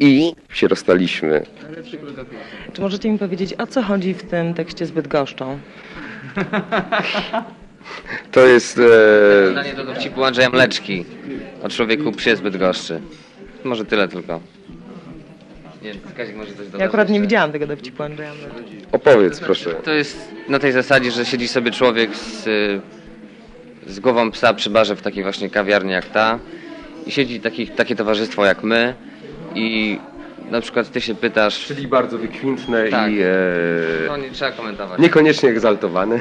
i się rozstaliśmy. Czy możecie mi powiedzieć, o co chodzi w tym tekście z Bydgoszczą? To jest... E, Zdanie do dowcipu Andrzeja Mleczki o człowieku psie zbyt goszczy. Może tyle tylko. Nie, Kazik może coś dodać Ja akurat nie jeszcze? widziałam tego dowcipu Andrzeja. opowiedz proszę. To jest na tej zasadzie, że siedzi sobie człowiek z, y, z głową psa przy barze w takiej właśnie kawiarni jak ta i siedzi taki, takie towarzystwo jak my i na przykład ty się pytasz, Czyli bardzo wykwintne Tak. i e, no nie trzeba komentować. niekoniecznie egzaltowane.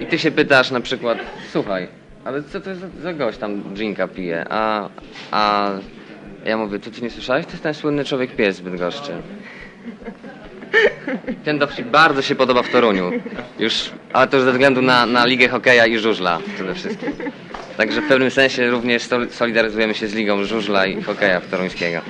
I ty się pytasz na przykład, słuchaj, ale co to jest za, za gość tam drinka pije, a, a ja mówię, to ty nie słyszałeś? To jest ten słynny człowiek pies z Bydgoszczy. Ten dowcip bardzo się podoba w Toruniu. Już, ale to już ze względu na, na ligę hokeja i żużla przede wszystkim. Także w pewnym sensie również sol- solidaryzujemy się z ligą żużla i hokeja w toruńskiego.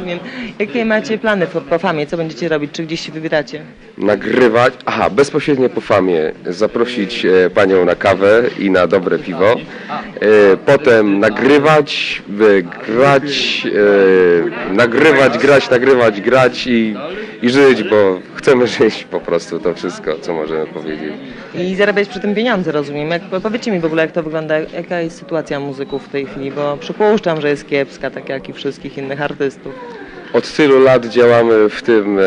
Rozumiem. Jakie macie plany po, po famie? Co będziecie robić? Czy gdzieś się wybieracie? Nagrywać, aha, bezpośrednio po famie zaprosić e, panią na kawę i na dobre piwo. E, potem nagrywać, e, grać, e, nagrywać, grać, nagrywać, grać i, i żyć, bo chcemy żyć po prostu, to wszystko, co możemy powiedzieć. I zarabiać przy tym pieniądze, rozumiem. Jak, powiedzcie mi w ogóle, jak to wygląda, jaka jest sytuacja muzyków w tej chwili, bo przypuszczam, że jest kiepska, tak jak i wszystkich innych artystów. Od tylu lat działamy w tym, e,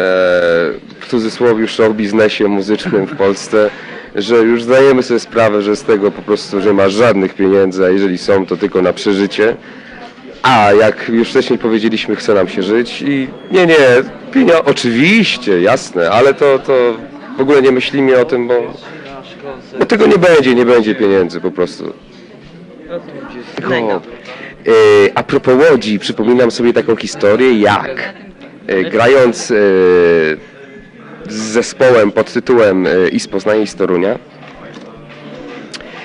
w cudzysłowie, show biznesie muzycznym w Polsce, że już zdajemy sobie sprawę, że z tego po prostu nie ma żadnych pieniędzy, a jeżeli są, to tylko na przeżycie. A jak już wcześniej powiedzieliśmy, chce nam się żyć i nie, nie, pieniądze, oczywiście, jasne, ale to, to w ogóle nie myślimy o tym, bo, bo tego nie będzie, nie będzie pieniędzy po prostu. Innego. E, a propos Łodzi, przypominam sobie taką historię, jak e, grając e, z zespołem pod tytułem I z Poznania i Torunia,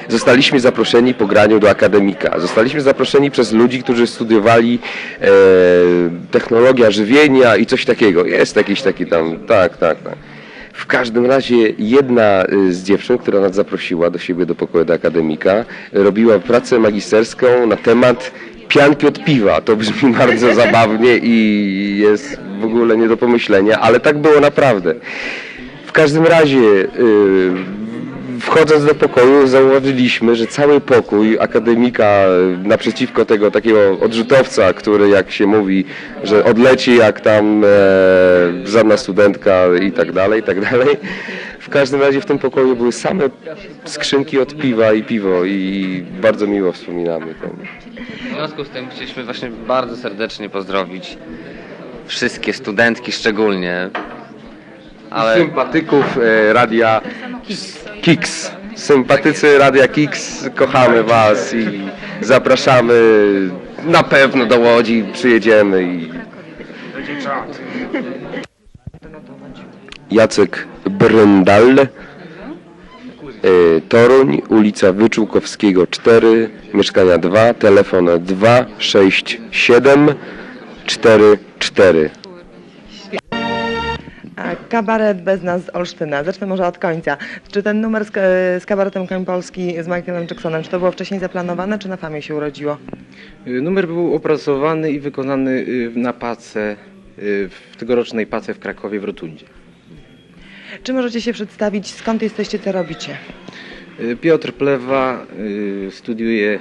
zostaliśmy zaproszeni po graniu do akademika. Zostaliśmy zaproszeni przez ludzi, którzy studiowali e, technologia żywienia i coś takiego. Jest jakiś taki tam, tak, tak, tak. W każdym razie jedna z dziewczyn, która nas zaprosiła do siebie do pokoju do akademika, robiła pracę magisterską na temat pianki od piwa. To brzmi bardzo zabawnie i jest w ogóle nie do pomyślenia, ale tak było naprawdę. W każdym razie, y, wchodząc do pokoju, zauważyliśmy, że cały pokój akademika y, naprzeciwko tego takiego odrzutowca, który jak się mówi, że odleci jak tam e, żadna studentka i tak dalej, i tak dalej. W każdym razie w tym pokoju były same skrzynki od piwa i piwo i bardzo miło wspominamy to. W związku z tym chcieliśmy właśnie bardzo serdecznie pozdrowić wszystkie studentki szczególnie, ale Sympatyków e, radia Kiks. Sympatycy radia Kiks, kochamy was i zapraszamy na pewno do Łodzi, przyjedziemy i Jacek Bryndal, e, Toruń, ulica Wyczółkowskiego 4, mieszkania 2, telefon 267 44. Kabaret bez nas z Olsztyna. Zacznę może od końca. Czy ten numer z, ka- z kabaretem Koń Polski z Michaelem Jacksonem, czy to było wcześniej zaplanowane, czy na famie się urodziło? Y, Numer był opracowany i wykonany y, na pace, y, w tegorocznej pace w Krakowie w Rotundzie. Czy możecie się przedstawić, skąd jesteście, co robicie? Piotr Plewa studiuje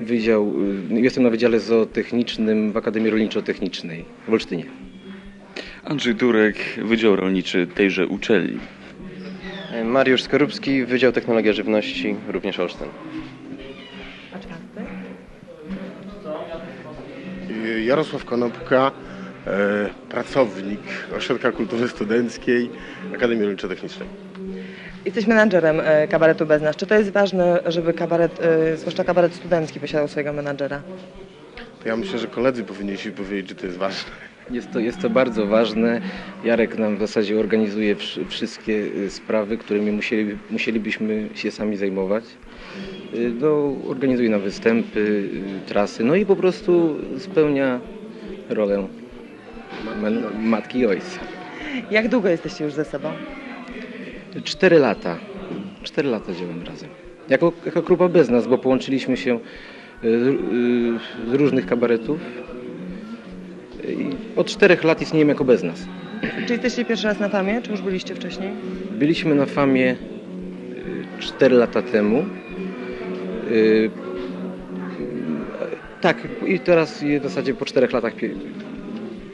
wydział, jestem na Wydziale Zootechnicznym w Akademii Rolniczo-Technicznej w Olsztynie. Andrzej Durek, Wydział Rolniczy tejże uczelni. Mariusz Skorupski, Wydział Technologia Żywności, również Olsztyn. Jarosław Konopka, e, pracownik Ośrodka Kultury Studenckiej Akademii Rolniczo-Technicznej. Jesteś menadżerem e, kabaretu bez nas. Czy to jest ważne, żeby kabaret, e, zwłaszcza kabaret studencki, posiadał swojego menadżera? To ja myślę, że koledzy powinni się powiedzieć, że to jest ważne. Jest to, jest to bardzo ważne. Jarek nam w zasadzie organizuje wsz- wszystkie y, sprawy, którymi musieli, musielibyśmy się sami zajmować. Y, No, organizuje nam występy, y, trasy, no i po prostu spełnia rolę ma- matki i ojca. Jak długo jesteście już ze sobą? Cztery lata. Cztery lata działamy razem. Jako, jako grupa bez nas, bo połączyliśmy się z różnych kabaretów. Od czterech lat istniejemy jako bez nas. Czy jesteście pierwszy raz na famie, czy już byliście wcześniej? Byliśmy na famie 4 lata temu. Y, Tak, i teraz w zasadzie po czterech latach pie-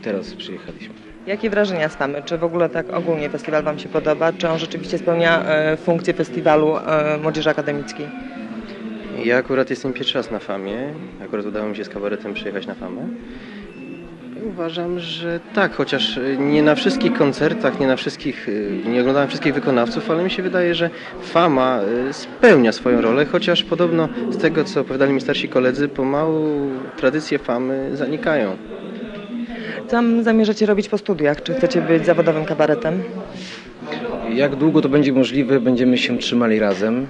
teraz przyjechaliśmy. Jakie wrażenia z famy? Czy w ogóle tak ogólnie festiwal Wam się podoba? Czy on rzeczywiście spełnia e, funkcję festiwalu e, młodzieży akademickiej? Ja akurat jestem pierwszy raz na famie. Akurat udało mi się z kabaretem przyjechać na famę. Uważam, że tak, chociaż y, nie na wszystkich koncertach, nie na wszystkich, y, nie oglądałem wszystkich wykonawców, ale mi się wydaje, że fama y, spełnia swoją rolę, chociaż podobno z tego, co opowiadali mi starsi koledzy, pomału tradycje famy zanikają. Co tam zamierzacie robić po studiach? Czy chcecie być zawodowym kabaretem? Jak długo to będzie możliwe, będziemy się trzymali razem.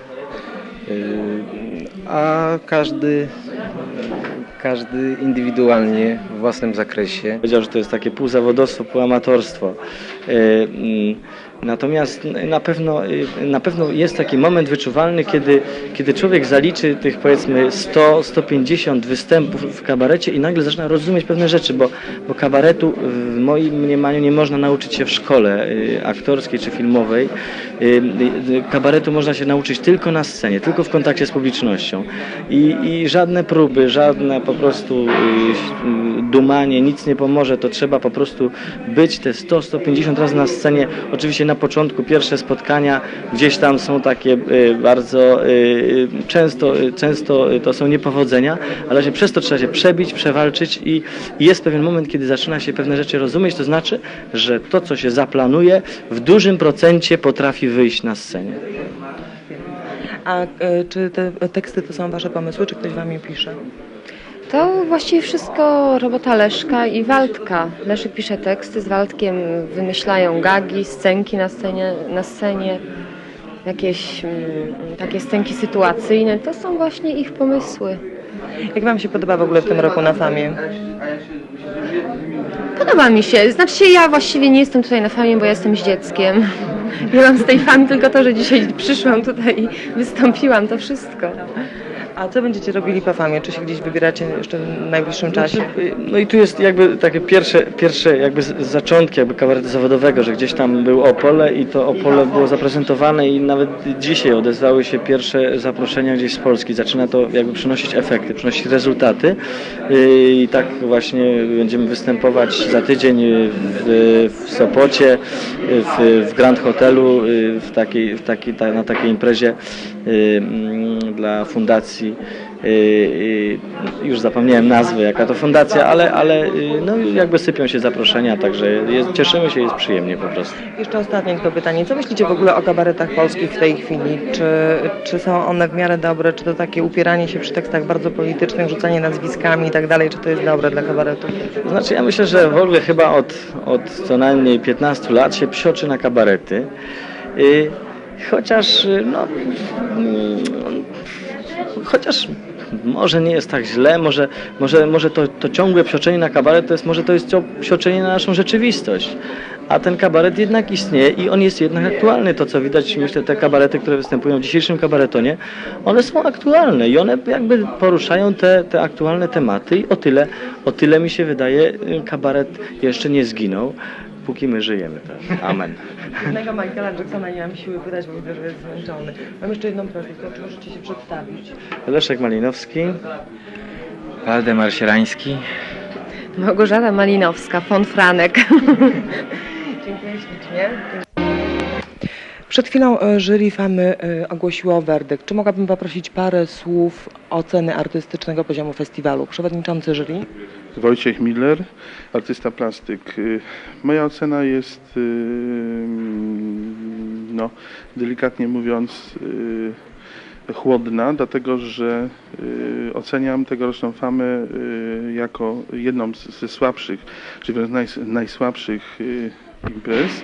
A każdy, każdy indywidualnie w własnym zakresie. Powiedział, że to jest takie półzawodowstwo, półamatorstwo. E, mm, Natomiast na pewno, y, na pewno jest taki moment wyczuwalny, kiedy, kiedy człowiek zaliczy tych powiedzmy 100-150 występów w kabarecie i nagle zaczyna rozumieć pewne rzeczy, bo, bo kabaretu w moim mniemaniu nie można nauczyć się w szkole y, aktorskiej czy filmowej. Kabaretu można się nauczyć tylko na scenie, tylko w kontakcie z publicznością. I, i żadne próby, żadne po prostu y, dumanie, nic nie pomoże. To trzeba po prostu być te 100-150 razy na scenie. Oczywiście na początku pierwsze spotkania gdzieś tam są takie y, bardzo y, często, często to są niepowodzenia, ale właśnie przez to trzeba się przebić, przewalczyć i, jest pewien moment, kiedy zaczyna się pewne rzeczy rozumieć, to znaczy, że to, co się zaplanuje, w dużym procencie potrafi wyjść na scenie. A czy te teksty to są Wasze pomysły, czy ktoś Wam je pisze? To właściwie wszystko robota Leszka i Waldka. Leszek pisze teksty, z Waldkiem wymyślają gagi, scenki na scenie, na scenie jakieś mm, takie scenki sytuacyjne. To są właśnie ich pomysły. Jak Wam się podoba w ogóle w tym roku na famie? Podoba mi się. Znaczy się, ja właściwie nie jestem tutaj na famie, bo ja jestem z dzieckiem. Ja mam z tej famy tylko to, że dzisiaj przyszłam tutaj i wystąpiłam, to wszystko. A co będziecie robili po famie? Czy się gdzieś wybieracie jeszcze w najbliższym czasie? Znaczy, No i tu jest jakby takie pierwsze, pierwsze jakby zaczątki jakby kabaretu zawodowego, że gdzieś tam był Opole i to Opole było zaprezentowane i nawet dzisiaj odezwały się pierwsze zaproszenia gdzieś z Polski. Zaczyna to jakby przynosić efekty, przynosić rezultaty i tak właśnie będziemy występować za tydzień w, w Sopocie, w, w Grand Hotelu, w takiej, w takiej, ta, na takiej imprezie dla fundacji Yy, yy, już zapomniałem nazwy, jaka to fundacja, ale, ale yy, no, jakby sypią się zaproszenia, także jest, cieszymy się, jest przyjemnie po prostu. Jeszcze ostatnie tylko pytanie. Co myślicie w ogóle o kabaretach polskich w tej chwili? Czy, czy są one w miarę dobre? Czy to takie upieranie się przy tekstach bardzo politycznych, rzucanie nazwiskami i tak dalej? Czy to jest dobre dla kabaretu? Znaczy ja myślę, że w ogóle chyba od, od co najmniej 15 lat się psioczy na kabarety. Chociaż no, mm, chociaż może nie jest tak źle, może, może, może to, to ciągłe psioczenie na kabaret to jest może to jest psioczenie na naszą rzeczywistość. A ten kabaret jednak istnieje i on jest jednak aktualny. To co widać, myślę, te kabarety, które występują w dzisiejszym kabaretonie, one są aktualne i one jakby poruszają te, te aktualne tematy i o tyle, o tyle mi się wydaje, y, kabaret jeszcze nie zginął, póki my żyjemy. Tak. Amen. Jednego Michaela Jacksona nie mam siły pytać, bo widzę, że jest zmęczony. Mam jeszcze jedną prośbę, to czy możecie się przedstawić? Leszek Malinowski. Waldemar Sierański. Małgorzata Malinowska, von Franek. Dziękuję ślicznie. Przed chwilą e, jury Famy e, ogłosiło werdykt. Czy mogłabym poprosić parę słów oceny artystycznego poziomu festiwalu? Przewodniczący jury. Wojciech Miller, artysta plastyk. Y, Moja ocena jest, y, no, delikatnie mówiąc, chłodna, dlatego że oceniam tegoroczną famę jako jedną z- ze słabszych, czy wręcz naj, najsłabszych imprez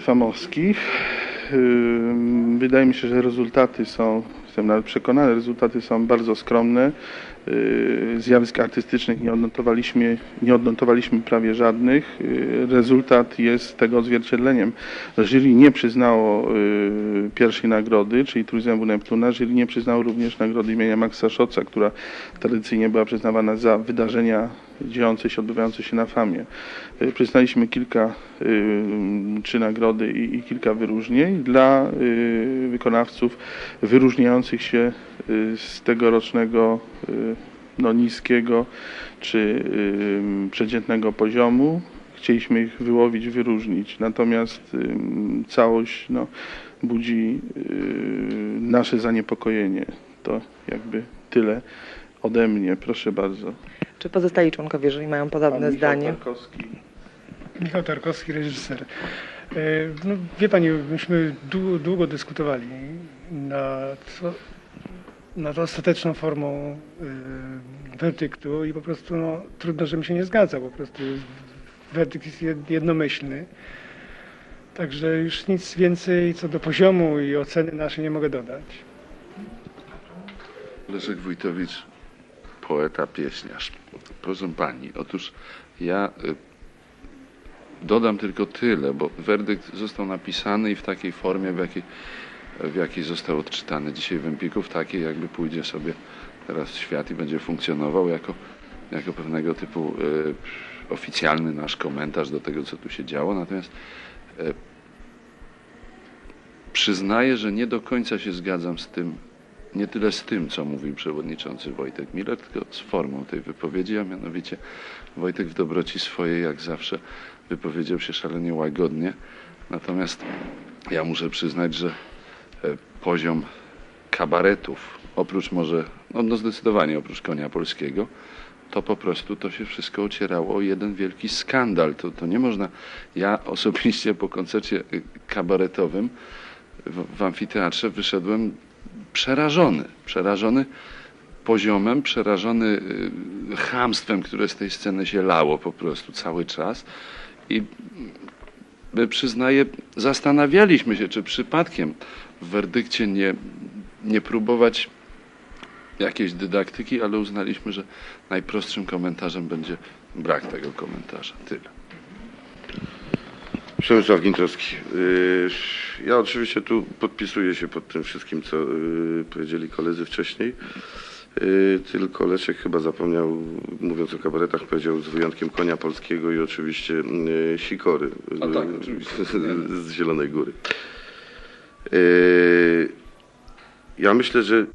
famowskich. Y, Wydaje mi się, że rezultaty są, jestem nawet przekonany, rezultaty są bardzo skromne. Y, zjawisk artystycznych nie odnotowaliśmy, nie odnotowaliśmy prawie żadnych. Y, Rezultat jest tego odzwierciedleniem. Jury nie przyznało y, pierwszej nagrody, czyli Trójzębu Neptuna. Jury nie przyznało również nagrody imienia Maxa Szoca, która tradycyjnie była przyznawana za wydarzenia dziejące się, odbywające się na famie. Przyznaliśmy kilka, y, trzy nagrody i, i kilka wyróżnień dla wykonawców wyróżniających się z tegorocznego no, niskiego czy y, przeciętnego poziomu. Chcieliśmy ich wyłowić, wyróżnić, natomiast y, całość no, budzi y, nasze zaniepokojenie. To jakby tyle ode mnie. Proszę bardzo. Czy pozostali członkowie jury mają podobne Pan Michał zdanie? Tarkowski. Michał Tarkowski, reżyser. E, No, wie Pani, myśmy długo, długo dyskutowali nad, nad ostateczną formą e, werdyktu i po prostu no, trudno, żebym się nie zgadzał. Po prostu werdykt jest jed- jednomyślny. Także już nic więcej co do poziomu i oceny naszej nie mogę dodać. Leszek Wójtowicz, poeta, pieśniarz. Proszę pani, otóż ja y, dodam tylko tyle, bo werdykt został napisany i w takiej formie, w jakiej, w jakiej został odczytany dzisiaj w Empiku, w takiej jakby pójdzie sobie teraz w świat i będzie funkcjonował jako, jako pewnego typu y, oficjalny nasz komentarz do tego, co tu się działo. Natomiast y, przyznaję, że nie do końca się zgadzam z tym, nie tyle z tym, co mówił przewodniczący Wojtek Miller, tylko z formą tej wypowiedzi, a mianowicie Wojtek w dobroci swojej, jak zawsze, wypowiedział się szalenie łagodnie. Natomiast ja muszę przyznać, że poziom kabaretów, oprócz może, no, no zdecydowanie oprócz konia polskiego, to po prostu to się wszystko ocierało o jeden wielki skandal. To, to nie można. Ja osobiście po koncercie y, kabaretowym w, w amfiteatrze wyszedłem przerażony. Przerażony poziomem, przerażony y, chamstwem, które z tej sceny się lało po prostu cały czas. I przyznaję, zastanawialiśmy się, czy przypadkiem w werdykcie nie, nie próbować jakiejś dydaktyki, ale uznaliśmy, że najprostszym komentarzem będzie brak tego komentarza. Tyle. Przemysław Gintrowski. Yy, Ja oczywiście tu podpisuję się pod tym wszystkim, co yy, powiedzieli koledzy wcześniej. Yy, Tylko Leszek chyba zapomniał, mówiąc o kabaretach, powiedział z wyjątkiem konia polskiego i oczywiście yy, sikory A tak, oczywiście. z Zielonej Góry. Yy, Ja myślę, że